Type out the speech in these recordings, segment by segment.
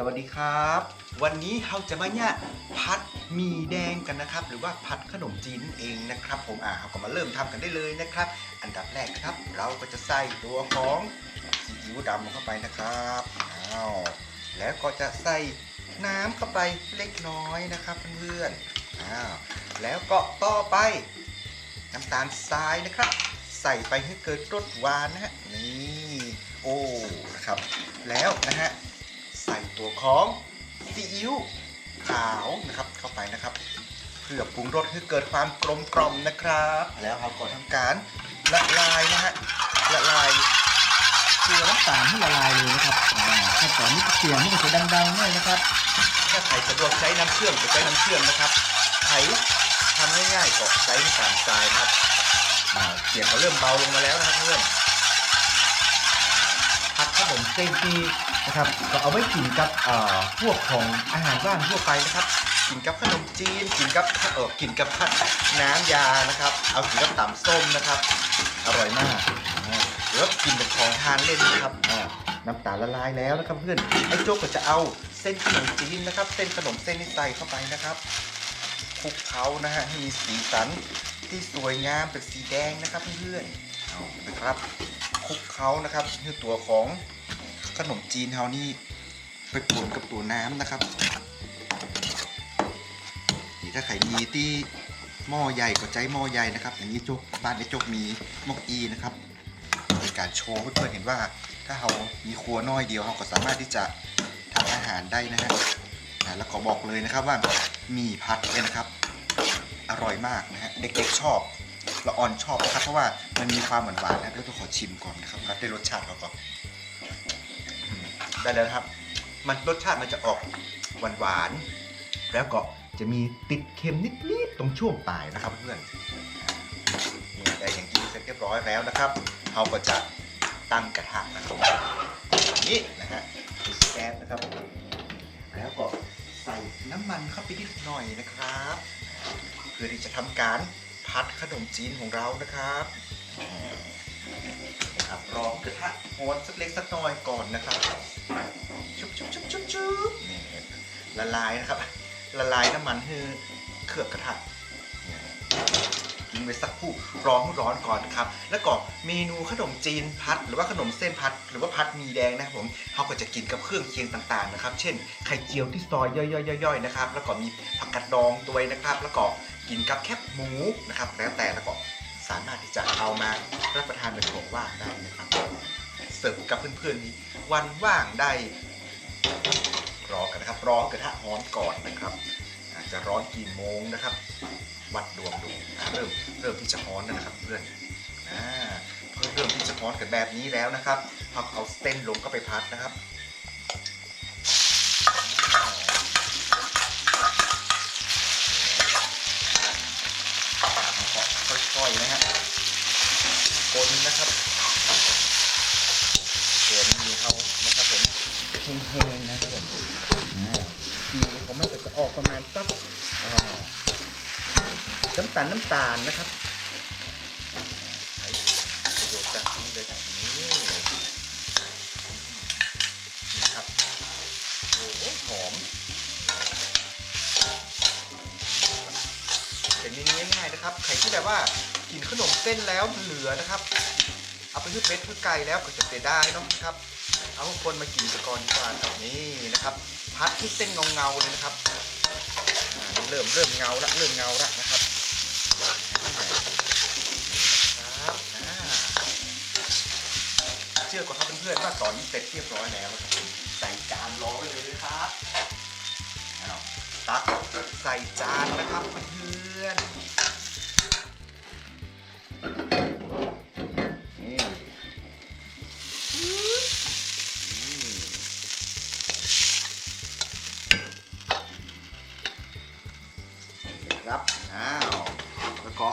สวัสดีครับ วันนี้เราจะมาเนี่ยพัดหมีแดงกันนะครับ หรือว่าพัดขนมจีนเองนะครับ ผมอ่าเราก็มาเริ่มทำกันได้เลยนะครับ อันดับแรกครับ เราก็จะใส่ตัวของซีอิ๊วดำเข้าไปนะครับอ้าวแล้วก็จะใส่น้ำเข้าไปเล็กน้อยนะครับเพื่อนๆอ้าวแล้วก็ต่อไป น้ำตาลทรายนะครับ ใส่ไปให้เกิดรสหวานนะฮะนี่โอ้นะครับ แล้วนะฮะ ตัวของซีอิ๊วขาวนะครับเข้าไปนะครับ เพื่อปรุงรสให้เกิดความกลมกล่อมนะครับ แล้วเราก็ทำการละลายนะฮะละลายตัวน้ำตาลให้ละลายเลยนะครับอ่าขั้นตอนนี้เสียงนี่ก็จะดังๆหน่อยนะครับ ถ้าใครสะดวกใช้น้ำเชื่อมก็ใช้น้ำเชื่อมนะครับใครทำง่ายๆก็ใช้น้ำตาลทรายนะครับเสียงเขาเริ่มเบาลงมาแล้วนะครับเพื่อนผัดขนมเส้นที่ นะครับ ก็เอาไว้กินกับพวกของอาหารว่างทั่วไปนะครับ กินกับขนมจีน กินกับเออกินกับผัดน้ำยานะครับ เอากินกับตำส้มนะครับ อร่อยมากหรือว่ากินเป็นของทานเล่นนะครับน้ำตาลละลายแล้วนะครับเพื่อนไอ้โจ๊กก็จะเอาเส้นขนมจีนนะครับ เส้นขนมเส้นนี่ใส่เข้าไปนะครับคลุกเคล้านะฮะให้มีสีสันที่สวยงามเป็นสีแดงนะครับเพื่อนๆเอาเลยครับคลุกเคล้านะครับคือตัวของ ขนมจีนเฮานี่ไปปนกับตัวน้ำนะครับนี่ถ้าใครมีที่หม้อใหญ่ก็ใจหม้อใหญ่นะครับ อย่างนี้จกบ้านไอ้จกมีหมกอีนะครับเป็นการโชว์เพื่อนๆเห็นว่า ถ้าเรามีครัวน้อยเดียวเราก็สามารถที่จะทำอาหารได้นะฮะแล้วขอบอกเลยนะครับว่ามีพัดเนี่ยนะครับ อร่อยมากนะฮะเด็กๆชอบละอ่อนชอบนะครับเพราะว่ามันมีความหวานๆนะเดี๋ยวต้องขอชิมก่อนนะครับได้รสชาติก่อน ได้แล้วครับ มันรสชาติมันจะออกหวานๆแล้วก็จะมีติดเค็มนิดๆตรงช่วงปลายนะครับเพื่อนนี่ได้อย่างกินเสร็จเรียบร้อยแล้วนะครับเราก็จะตั้งกระทะนะครับแบบนี้นะฮะปิดแก๊สนะครับ แล้วก็ใส่น้ำมันเข้าไปนิดหน่อยนะครับ เพื่อที่จะทำการพัดขนมจีนของเรานะครับ นะครับรองกระทะโหดสักเล็กสักน้อยก่อนนะครับชุบชุบชุบชุบชุบนี่ละลายนะครับ ละลายน้ำมันให้เคลือบกระทะทิ้งไว้สักครู่ร้อนร้อนก่อนครับ แล้วก็เมนูขนมจีนพัด หรือว่าขนมเส้นพัด หรือว่าพัดมีแดงนะครับผมเขาก็จะกินกับเครื่องเคียงต่างๆนะครับ เช่นไข่เจียวที่ซอยย่อยๆๆๆนะครับ แล้วก็มีผักกาดดองตัวยนะครับ แล้วก็กินกับแคบหมูนะครับ แล้วแต่แล้วก็ สามารถที่จะเอามารับประทานเป็นของว่างได้นะครับเสิร์ฟกับเพื่อนๆนี้วันว่างได้ รอกันนะครับรอกระทะร้อนก่อนนะครับอาจจะร้อนกี่โมงนะครับ วัดดวงดูเริ่มเริ่มที่จะร้อนแล้วนะครับเพื่อนเพื่อเริ่มที่จะร้อนกันแบบนี้แล้วนะครับเราเอาเส้นลงก็ไปพัดนะครับ ค่อยนะฮะคนนะครับตัวนี้เขานะครับผมแห้งๆนะครับผมอ่าสีของมันจะออกประมาณสักน้ำตาลน้ำตาลนะครับใช้ประโยชน์จากนี้เลยครับนี่นี่ครับโอ้โหหอมเป็นเมนูง่ายๆนะครับใครที่แบบว่า กินขนมเส้นแล้วเหลือนะครับ เอาไปพืชเม็ดพืชไก่แล้วก็จะเสียดายเนาะนะครับ เอาคนมากินก่อนดีกว่าครับนี่นะครับ พัดที่เส้นเงาๆเลยนะครับเริ่มเริ่มเงาละเริ่มเงาละนะครับครับอ่าเชื่อก่อนครับเพื่อนๆว่าตอนนี้เสร็จเรียบร้อยแล้วครับใส่จานรอไว้เลยนะครับตักใส่จานนะครับเพื่อน ครับอ้าวแล้วก็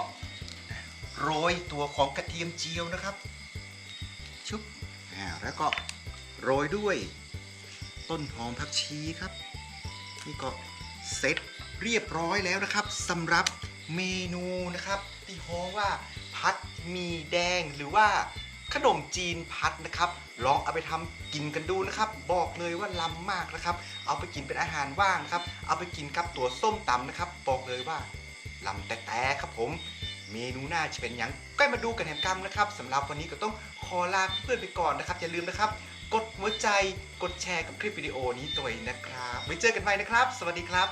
โรยตัวของกระเทียมเจียวนะครับชุบอ่าแล้วก็โรยด้วยต้นหอมผักชีครับ นี่ก็เสร็จเรียบร้อยแล้วนะครับสำหรับเมนูนะครับที่ฮ้องว่าพัดมีแดงหรือว่า ขนมจีนพัดนะครับ ลองเอาไปทำกินกันดูนะครับ บอกเลยว่าล้ำมากนะครับ เอาไปกินเป็นอาหารว่างครับ เอาไปกินกับตัวส้มตำนะครับ บอกเลยว่าล้ำแต่แต่ครับผม เมนูหน้าจะเป็นหยังใก็มาดูกันแหมกรรมนะครับสำหรับวันนี้ก็ต้องขอลาเพื่อนไปก่อนนะครับ อย่าลืมนะครับ กดหัวใจ กดแชร์กับคลิปวิดีโอนี้ตัวเองนะครับไว้เจอกันใหม่นะครับ สวัสดีครับ